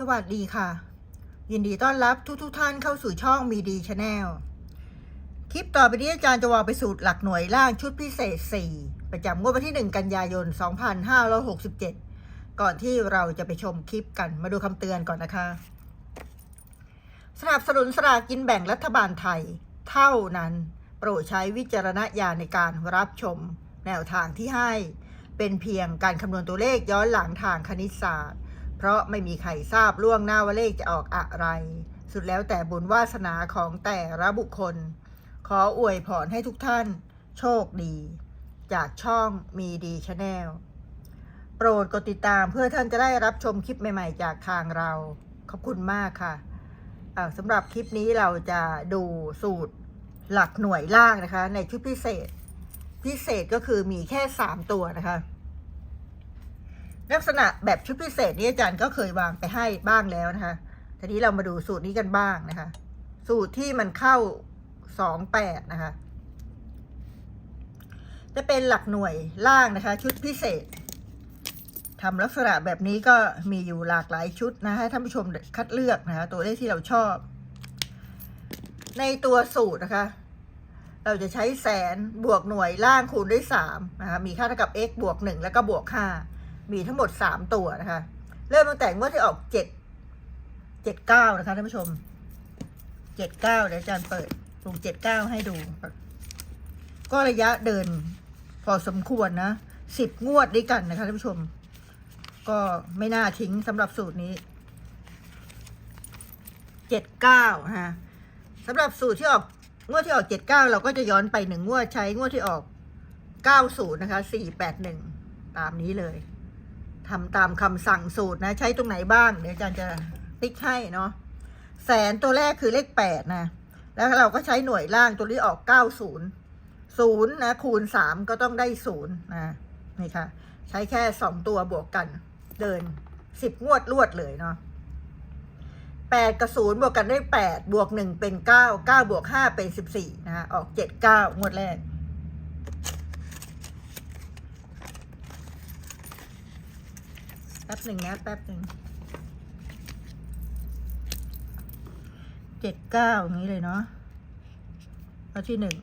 สวัสดีค่ะ ยินดีต้อนรับทุกทุกท่านเข้าสู่ช่องมีดีชาแนลคลิปต่อไปนี้อาจารย์จะวางไปสูตรหลักหน่วยล่างชุดพิเศษ 4 ประจำงวดวันที่ 1 กันยายน 2567 ก่อนที่เราจะไปชมคลิปกันมาดูคำเตือนก่อนนะคะ สนับสนุนสลากกินแบ่งรัฐบาลไทย เท่านั้น โปรดใช้วิจารณญาณในการรับชมแนวทางที่ให้ เป็นเพียงการคำนวณตัวเลขย้อนหลังทางคณิตศาสตร์ เพราะไม่มีใครทราบล่วงหน้าว่าเลขจะออกอะไร สุดแล้วแต่บุญวาสนาของแต่ละบุคคล ขออวยพรให้ทุกท่าน โชคดี จากช่องมีดีชาแนลโปรดกดติดตามเพื่อท่านจะได้รับชมคลิปใหม่ๆ จากทางเรา ขอบคุณมากค่ะสำหรับคลิปนี้เราจะดูสูตรหลักหน่วยล่างนะคะ ในชุดพิเศษ พิเศษก็คือมีแค่สามตัวนะคะ ลักษณะแบบชุดพิเศษนี้อาจารย์ก็เคยวางไปให้บ้างแล้วนะคะ ทีนี้เรามาดูสูตรนี้กันบ้างนะคะ สูตรที่มันเข้าสองแปดนะคะ จะเป็นหลักหน่วยล่างนะคะ ชุดพิเศษทำลักษณะแบบนี้ก็มีอยู่หลากหลายชุดนะให้ท่านผู้ชมคัดเลือกนะคะ ตัวเลขที่เราชอบ ในตัวสูตรนะคะ เราจะใช้แสนบวกหน่วยล่างคูณด้วยสามนะคะมีค่าเท่ากับ x บวกหนึ่งแล้วก็บวกห้า มีทั้งหมดสามตัวนะคะ เริ่มตั้งแต่งวดที่ออกเจ็ดเจ็ดเก้านะคะท่านผู้ชมเจ็ดเก้าเดี๋ยวอาจารย์เปิดลงเจ็ดเก้าให้ดู ก็ระยะเดินพอสมควรนะสิบงวดด้วยกันนะคะท่านผู้ชม ก็ไม่น่าทิ้งสำหรับสูตรนี้เจ็ดเก้าฮะสำหรับสูตรที่ออกงวดที่ออกเจ็ดเก้าเราก็จะย้อนไปหนึ่งงวดใช้งวดที่ออกเก้าศูนย์นะคะสี่แปดหนึ่งตามนี้เลย ทำตามคำสั่งสูตรนะ ใช้ตรงไหนบ้าง เดี๋ยวอาจารย์จะติ๊กให้เนาะแสนตัวแรกคือเลขแปดนะ แล้วเราก็ใช้หน่วยล่างตัวที่ออกเก้าศูนย์ศูนย์นะ คูณสามก็ต้องได้ศูนย์นะนี่ค่ะ ใช้แค่สองตัวบวกกัน เดินสิบงวดรวดเลยเนาะแปดกับศูนย์บวกกันได้แปดบวกหนึ่งเป็นเก้าเก้าบวกห้าเป็นสิบสี่นะฮะออกเจ็ดเก้างวดแรก ป๊บหนึ่งนะแป๊บหนึ่งเจ็ดเก้าอย่างนี้เลยเนาะข้อที่หนึ่ง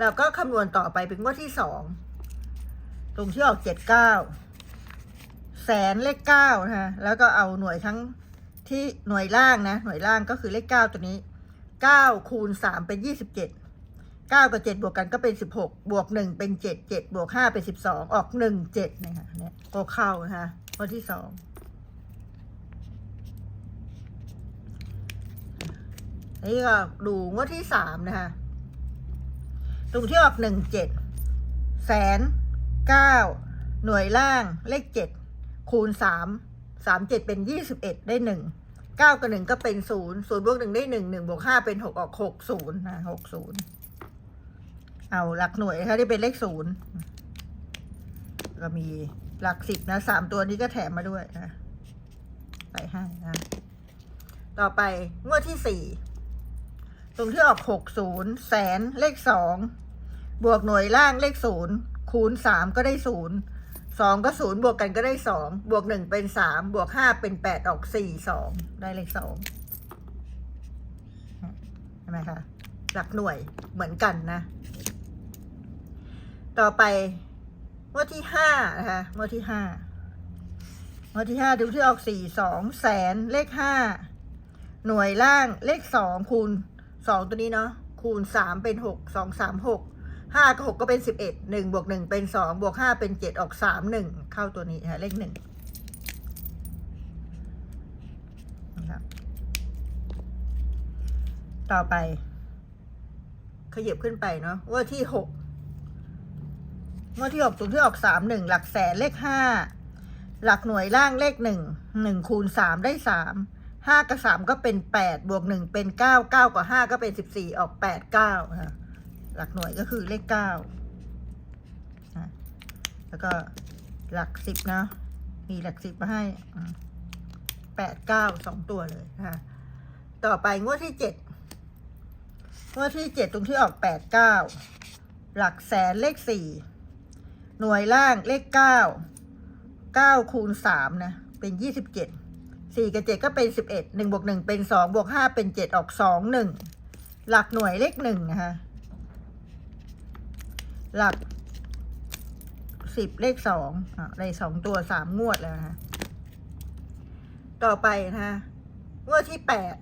เราก็คำนวณต่อไปเป็นงวดที่สองตรงที่ออกเจ็ดเก้าแสนเลขเก้านะฮะแล้วก็เอาหน่วยทั้งที่หน่วยล่างนะ หน่วยล่างก็คือเลขเก้าตัวนี้เก้าคูณสามเป็นยี่สิบเจ็ดเก้ากับเจ็ดบวกกันก็เป็นสิบหกบวกหนึ่งเป็นเจ็ดเจ็ดบวกห้าเป็นสิบสองออกหนึ่งเจ็ดนะคะเนี่ยก็เข้านะคะ ข้อที่สองนี่ก็ดูงวดที่สามนะคะตรงที่ออกหนึ่งเจ็ดแสนเก้าหน่วยล่างเลขเจ็ดคูณสามสามเจ็ดเป็นยี่สิบเอ็ดได้หนึ่งเก้ากับหนึ่งก็เป็นศูนย์ศูนย์บวกหนึ่งได้หนึ่งหนึ่งบวกห้าเป็นหกออกหกศูนย์นะหกศูนย์เอาหลักหน่วยนะคะที่เป็นเลขศูนย์ก็มี หลักสิบนะสามตัวนี้ก็แถมมาด้วยนะใส่ให้นะ ต่อไปงวดที่สี่ตรงที่ออกหกศูนย์แสนเลขสองบวกหน่วยล่างเลขศูนย์คูณสามก็ได้ศูนย์สองก็ศูนย์บวกกันก็ได้สองบวกหนึ่งเป็นสามบวกห้าเป็นแปดออกสี่สองได้เลขสองใช่ไหมคะหลักหน่วยเหมือนกันนะ ต่อไป งวดที่ห้านะคะงวดที่ห้างวดที่ห้าดูที่ออกสี่สองแสนเลขห้าหน่วยล่างเลขสองคูณสองตัวนี้เนาะคูณสามเป็นหกสองสามหกห้ากับหกก็เป็นสิบเอ็ดหนึ่งบวกหนึ่งเป็นสองบวกห้าเป็นเจ็ดออกสามหนึ่งเข้าตัวนี้ฮะเลขหนึ่งนะครับต่อไป ขยับขึ้นไปเนาะว่าที่หก งว่าที่หกตรงที่ออกสามหนึ่งหลักแสนเลขห้าหลักหน่วยล่างเลขหนึ่งหนึ่งคูณสามได้สามห้ากับสามก็เป็นแปดบวกหนึ่งเป็นเก้าเก้ากับห้าก็เป็นสิบสี่ออกแปดเก้าฮะหลักหน่วยก็คือเลขเก้าแล้วก็หลักสิบนะ มีหลักสิบมาให้แปดเก้าสองตัวเลยนะคะต่อไปงวดที่เจ็ดงวดที่เจ็ดตรงที่ออกแปดเก้าหลักแสนเลขสี่ หน่วยล่างเลขเก้าเก้าคูณสามนะ เป็นยี่สิบเจ็ดสี่กับเจ็ดก็เป็นสิบเอ็ดหนึ่งบวกหนึ่งเป็นสองบวกห้าเป็นเจ็ดออกสองหนึ่งหลักหน่วยเลขหนึ่งนะคะหลักสิบเลขสองอะได้สองตัวสามงวดแล้วนะคะต่อไปนะคะงวดที่แปด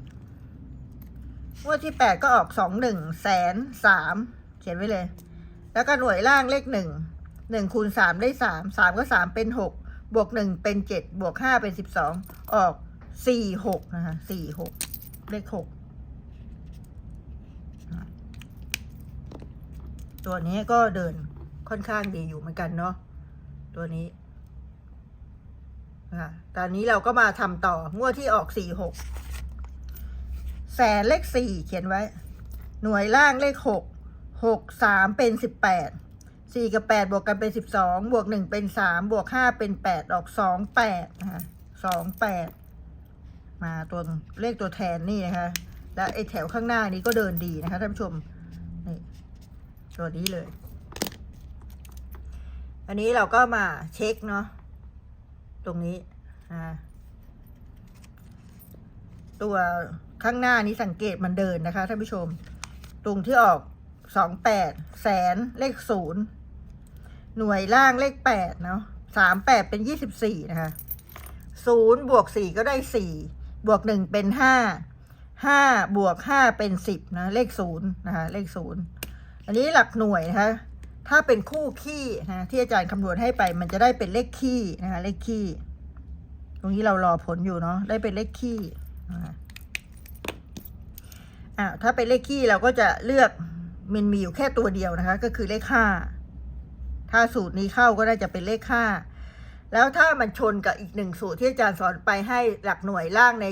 งวดที่แปดก็ออกสองหนึ่งแสนสามเขียนไว้เลย แล้วก็หน่วยล่างเลขหนึ่ง หนึ่งคูณสามได้สามสามก็สามเป็นหกบวกหนึ่งเป็นเจ็ดบวกห้าเป็นสิบสองออกสี่หกนะคะสี่หกเลขหกตัวนี้ก็เดินค่อนข้างดีอยู่เหมือนกันเนาะตัวนี้อะตอนนี้เราก็มาทำต่องวดที่ออกสี่หกแสนเลขสี่เขียนไว้ หน่วยล่างเลขหกหกสามเป็นสิบแปด สี่กับแปดบวกกันเป็นสิบสองบวกหนึ่งเป็นสามบวกห้าเป็นแปดออกสองแปดนะคะสองแปดมาตัวเลขตัวแทนนี่นะคะ และไอแถวข้างหน้านี้ก็เดินดีนะคะท่านผู้ชมนี่ตัวนี้เลย อันนี้เราก็มาเช็คเนาะตรงนี้อ่าตัวข้างหน้านี้สังเกตมันเดินนะคะท่านผู้ชม ตรงที่ออกสองแปดแสนเลขศูนย์ หน่วยล่างเลขแปดเนาะสามแปดเป็นยี่สิบสี่นะคะศูนย์บวกสี่ก็ได้สี่บวกหนึ่งเป็นห้าห้าบวกห้าเป็นสิบนะเลขศูนย์นะคะเลขศูนย์อันนี้หลักหน่วยนะคะถ้าเป็นคู่ขี้นะที่อาจารย์คำนวณให้ไป มันจะได้เป็นเลขขี้นะคะเลขขี้ตรงนี้เรารอผลอยู่เนาะได้เป็นเลขขี้นะะอ่าถ้าเป็นเลขขี้เราก็จะเลือกมันมีอยู่แค่ตัวเดียวนะคะ ก็คือเลขห้า ถ้าสูตรนี้เข้าก็ได้จะเป็นเลขห้าแล้วถ้ามันชนกับอีกหนึ่งสูตรที่อาจารย์สอนไปให้หลักหน่วยล่างใน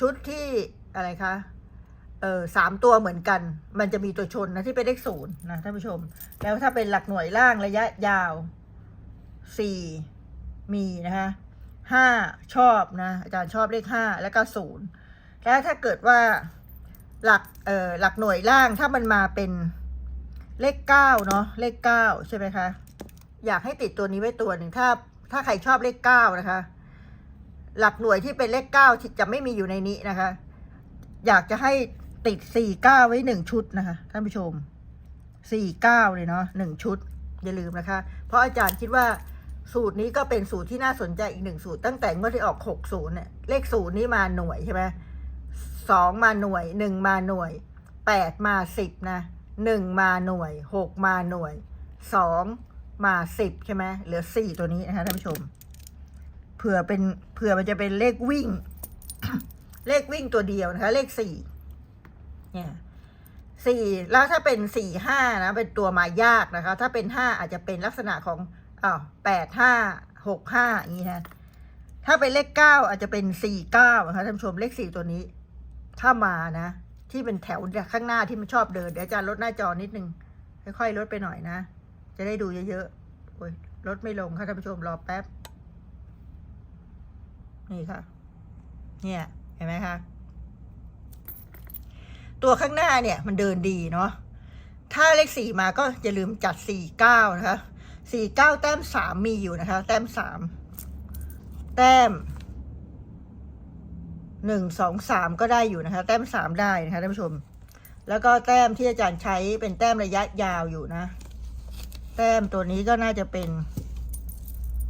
ชุดที่อะไรคะเออสามตัวเหมือนกัน มันจะมีตัวชนนะที่เป็นเลขศูนย์นะท่านผู้ชม แล้วถ้าเป็นหลักหน่วยล่างระยะยาวสี่มีนะคะห้าชอบนะอาจารย์ชอบเลขห้าแล้วก็ศูนย์แล้วถ้าเกิดว่าหลักเอ่อหลักหน่วยล่างถ้ามันมาเป็น เลขเก้าเนาะเลขเก้าใช่ไหมคะอยากให้ติดตัวนี้ไว้ตัวหนึ่งถ้า ถ้าใครชอบเลขเก้านะคะ หลักหน่วยที่เป็นเลขเก้าจะไม่มีอยู่ในนี้นะคะ อยากจะให้ติดสี่เก้าไว้หนึ่งชุดนะคะ ท่านผู้ชมสี่เก้าเลยเนาะหนึ่งชุด อย่าลืมนะคะ เพราะอาจารย์คิดว่าสูตรนี้ก็เป็นสูตรที่น่าสนใจอีกหนึ่งสูตร ตั้งแต่งวดที่ออกหกศูนย์เนี่ยเลขศูนย์นี้มาหน่วยใช่ไหมสองมาหน่วยหนึ่งมาหน่วยแปดมาสิบนะ หนึ่งมาหน่วยหกมาหน่วยสองมาสิบใช่ไหมเหลือสี่ตัวนี้นะคะท่านผู้ชมเผื่อเป็นเผื่อมันจะเป็นเลขวิ่ง เลขวิ่งตัวเดียวนะคะ เลขสี่เนี่ยสี่แล้วถ้าเป็นสี่ห้านะ เป็นตัวมายากนะคะ ถ้าเป็นห้าอาจจะเป็นลักษณะของอ้าวแปดห้าหกห้าอย่างนี้นะถ้าเป็นเลขเก้าอาจจะเป็นสี่เก้านะคะท่านผู้ชมเลขสี่ตัวนี้ ถ้ามานะ ที่เป็นแถวข้างหน้าที่มันชอบเดิน เดี๋ยวอาจารย์ลดหน้าจอนิดนึง ค่อยๆลดไปหน่อยนะ จะได้ดูเยอะๆโอ้ยลดไม่ลงค่ะท่านผู้ชมรอแป๊บ นี่ค่ะ เนี่ย เห็นไหมคะ ตัวข้างหน้าเนี่ย มันเดินดีเนาะ ถ้าเลขสี่มาก็อย่าลืมจัดสี่เก้านะคะสี่เก้าแต้มสามมีอยู่นะคะ แต้มสามแต้ม หนึ่งสองสามก็ได้อยู่นะคะ แต้มสามได้นะคะท่านผู้ชม แล้วก็แต้มที่อาจารย์ใช้เป็นแต้มระยะยาวอยู่นะ แต้มตัวนี้ก็น่าจะเป็น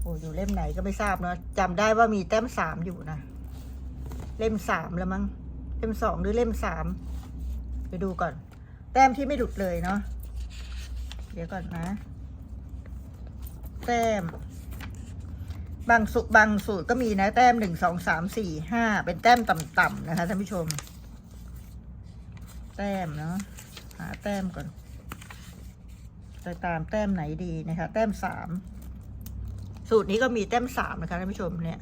โอ้อยู่เล่มไหนก็ไม่ทราบเนาะจำได้ว่ามีแต้มสามอยู่นะ เล่มสามแล้วมั้งเล่มสองหรือเล่มสามไปดูก่อน แต้มที่ไม่หลุดเลยเนาะเดี๋ยวก่อนนะ แต้ม บางสุบางสูตรก็มีนะแต้มหนึ่งสองสามสี่ห้าเป็นแต้มต่ำๆนะคะท่านผู้ชม แต้มเนาะหาแต้มก่อนจะตามแต้มไหนดีนะคะ แต้มสามสูตรนี้ก็มีแต้มสามนะคะท่านผู้ชมเนี่ย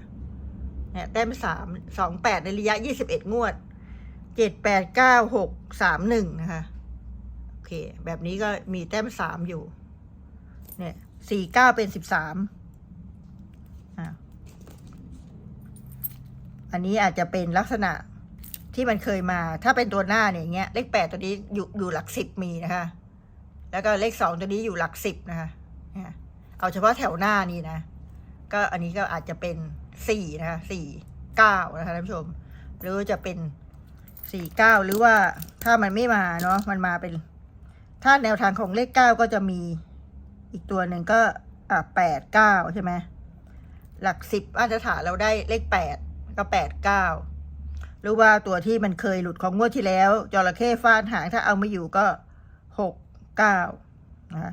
เนี่ยแต้มสามสองแปดในระยะยี่สิบเอ็ดงวดเจ็ดแปดเก้าหกสามหนึ่งนะคะโอเค แบบนี้ก็มีแต้มสามอยู่ เนี่ยสี่เก้าเป็นสิบสาม อันนี้อาจจะเป็นลักษณะที่มันเคยมา ถ้าเป็นตัวหน้าเนี่ยอย่างเงี้ย เลขแปดตัวนี้อยู่อยู่หลักสิบมีนะคะ แล้วก็เลขสองตัวนี้อยู่หลักสิบนะคะเนี่ยเอาเฉพาะแถวหน้านี่นะ ก็อันนี้ก็อาจจะเป็นสี่นะคะสี่เก้านะคะท่านผู้ชม หรือจะเป็นสี่เก้าหรือว่าถ้ามันไม่มาเนาะมันมาเป็น ถ้าแนวทางของเลขเก้าก็จะมีอีกตัวหนึ่งก็อะแปดเก้าใช่ไหม หลักสิบมาตรฐานเราได้เลขแปดก็แปดเก้าหรือว่าตัวที่มันเคยหลุดของงวดที่แล้วจระเข้ฟาดหางถ้าเอาไม่อยู่ก็หกเก้านะคะ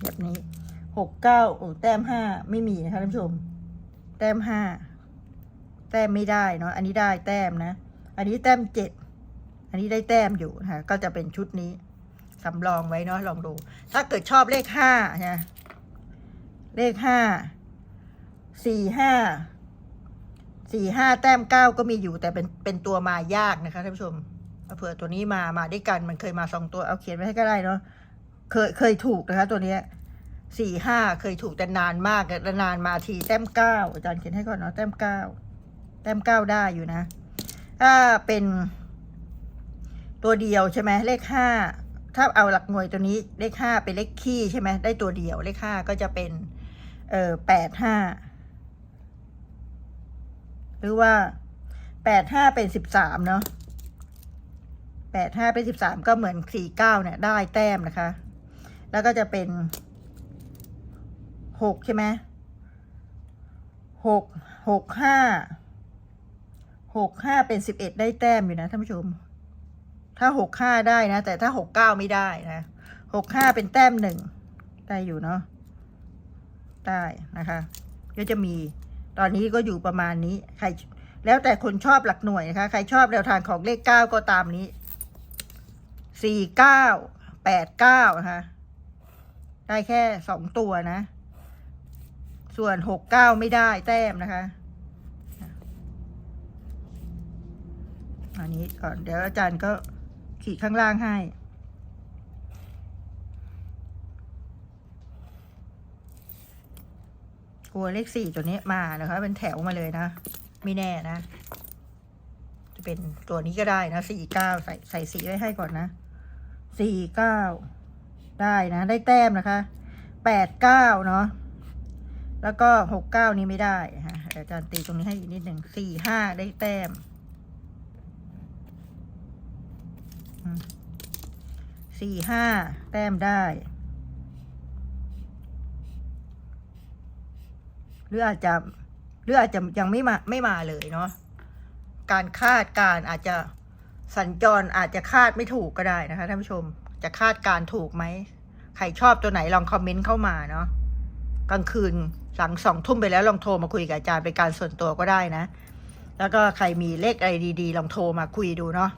แบบนี้หกเก้าโอ้แต้มห้าไม่มีนะคะท่านผู้ชม แต้มห้าแต้มไม่ได้เนาะอันนี้ได้แต้มนะ อันนี้แต้มเจ็ดอันนี้ได้แต้มอยู่นะคะก็จะเป็นชุดนี้สำรองไว้เนาะลองดู ถ้าเกิดชอบเลขห้านะเลขห้า สี่ห้าสี่ห้าแต้มเก้าก็มีอยู่แต่เป็นเป็นตัวมายากนะคะท่านผู้ชมเผื่อตัวนี้มามาด้วยกันมันเคยมาสองตัวเอาเขียนไว้ให้ก็ได้เนาะเคยเคยถูกนะคะ ตัวเนี้ยสี่ห้าเคยถูกแต่นานมากแต่นานมาทีแต้มเก้าอาจารย์เขียนให้ก่อนเนาะแต้มเก้าแต้มเก้าได้อยู่นะถ้าเป็น ตัวเดียวใช่ไหมเลขห้าถ้าเอาหลักหน่วยตัวนี้เลขห้าเป็นเลขคี่ใช่ไหมได้ตัวเดียวเลขห้าก็จะเป็น เอ่อแปดห้า หรือว่าแปดห้าเป็นสิบสามเนาะแปดห้าเป็นสิบสามก็เหมือนสี่เก้าเนี่ยได้แต้มนะคะ แล้วก็จะเป็นหกใช่ไหมหกหกห้าหกห้าเป็นสิบเอ็ดได้แต้มอยู่นะท่านผู้ชม ถ้าหกห้าได้นะ แต่ถ้าหกเก้าไม่ได้นะหกห้าเป็นแต้มหนึ่งได้อยู่เนาะได้นะคะ ก็จะมี ตอนนี้ก็อยู่ประมาณนี้ ใครแล้วแต่คนชอบหลักหน่วยนะคะ ใครชอบแนวทางของเลขเก้าก็ตามนี้สี่เก้าแปดเก้านะคะได้แค่สองตัวนะ ส่วนหกเก้าไม่ได้แต้มนะคะอันนี้ก่อนเดี๋ยวอาจารย์ก็ขีดข้างล่างให้ กลัวเลขสี่ตัวนี้มานะคะ เป็นแถวมาเลยนะ ไม่แน่นะ จะเป็นตัวนี้ก็ได้นะสี่เก้าใส่ใส่สีไว้ให้ก่อนนะสี่เก้าได้นะ ได้แต้มนะคะแปดเก้าเนาะแล้วก็หกเก้านี้ไม่ได้ฮะอาจารย์ตีตรงนี้ให้อีกนิดหนึ่งสี่ห้าได้แต้มสี่ห้าแต้มได้ หรืออาจจะหรืออาจจะยังไม่มาไม่มาเลยเนาะการคาดการอาจจะสัญจรอาจจะคาดไม่ถูกก็ได้นะคะท่านผู้ชมจะคาดการถูกไหมใครชอบตัวไหนลองคอมเมนต์เข้ามาเนาะกลางคืนหลังสองทุ่มไปแล้วลองโทรมาคุยกับอาจารย์เป็นการส่วนตัวก็ได้นะ แล้วก็ใครมีเลขอะไรดี ๆ ลองโทรมาคุยดูเนาะ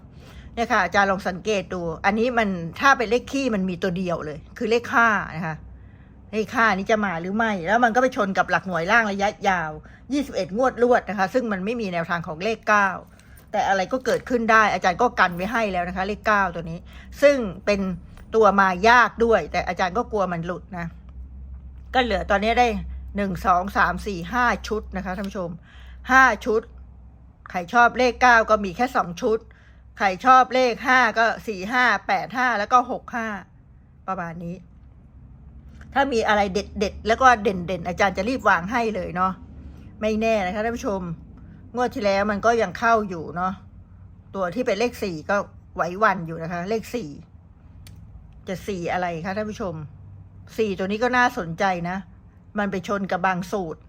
เนี่ยค่ะอาจารย์ลองสังเกตดู อันนี้มันถ้าเป็นเลขคี่มันมีตัวเดียวเลย คือเลขห้านะคะ เลขห้านี้จะมาหรือไม่ แล้วมันก็ไปชนกับหลักหน่วยล่างระยะยาว 21 งวดรวดนะคะ ซึ่งมันไม่มีแนวทางของเลขเก้าแต่อะไรก็เกิดขึ้นได้อาจารย์ก็กันไว้ให้แล้วนะคะ เลขเก้าตัวนี้ ซึ่งเป็นตัวมายากด้วย แต่อาจารย์ก็กลัวมันหลุดนะ ก็เหลือตอนนี้ได้หนึ่งสองสามสี่ห้าชุดนะคะท่านผู้ชมห้าชุด ใครชอบเลขเก้าก็มีแค่สองชุด ใครชอบเลขห้าก็สี่ห้าแล้วก็หกห้าประมาณนี้ ถ้ามีอะไรเด็ดเด็ดแล้วก็เด่นเด่นอาจารย์จะรีบวางให้เลยเนาะไม่แน่นะคะท่านผู้ชม งวดที่แล้วมันก็ยังเข้าอยู่เนาะตัวที่เป็นเลขสี่ก็ไหววันอยู่นะคะ เลขสี่จะสี่อะไรคะท่านผู้ชมสี่ตัวนี้ก็น่าสนใจนะ มันไปชนกับบางสูตร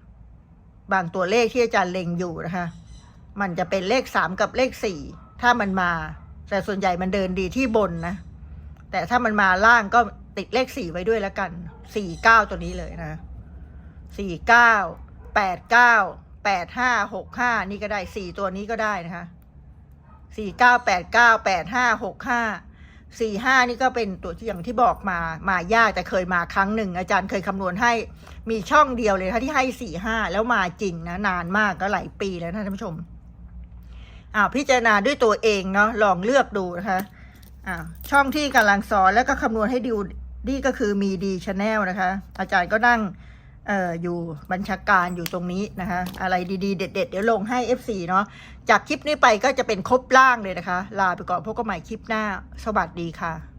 บางตัวเลขที่อาจารย์เล็งอยู่นะคะ มันจะเป็นเลขสามกับเลขสี่ถ้ามันมา แต่ส่วนใหญ่มันเดินดีที่บนนะ แต่ถ้ามันมาล่างก็ ติดเลขสี่ไว้ด้วยแล้วกันสี่เก้าตัวนี้เลยนะสี่เก้าแปดเก้าแปดห้าหกห้านี่ก็ได้สี่ตัวนี้ก็ได้นะคะสี่เก้าแปดเก้าแปดห้าหกห้าสี่ห้านี่ก็เป็นตัวที่อย่างที่บอกมา มายากแต่เคยมาครั้งหนึ่ง อาจารย์เคยคำนวณให้มีช่องเดียวเลยที่ให้สี่ห้าแล้วมาจริงนะนานมากก็หลายปีแล้วนะท่านผู้ชมอ่าพิจารณาด้วยตัวเองเนาะลองเลือกดูนะคะอ่าช่องที่กำลังสอนแล้วก็คำนวณให้ดู นี่ก็คือมีดีชาแนลนะคะ อาจารย์ก็นั่งอออยู่บัญชาการอยู่ตรงนี้นะคะ อะไรดีๆ เด็ด ๆ เดี๋ยวลงให้ FC เนาะจากคลิปนี้ไปก็จะเป็นครบล่างเลยนะคะ ลาไปก่อนพบกันใหม่คลิปหน้า สวัสดีค่ะ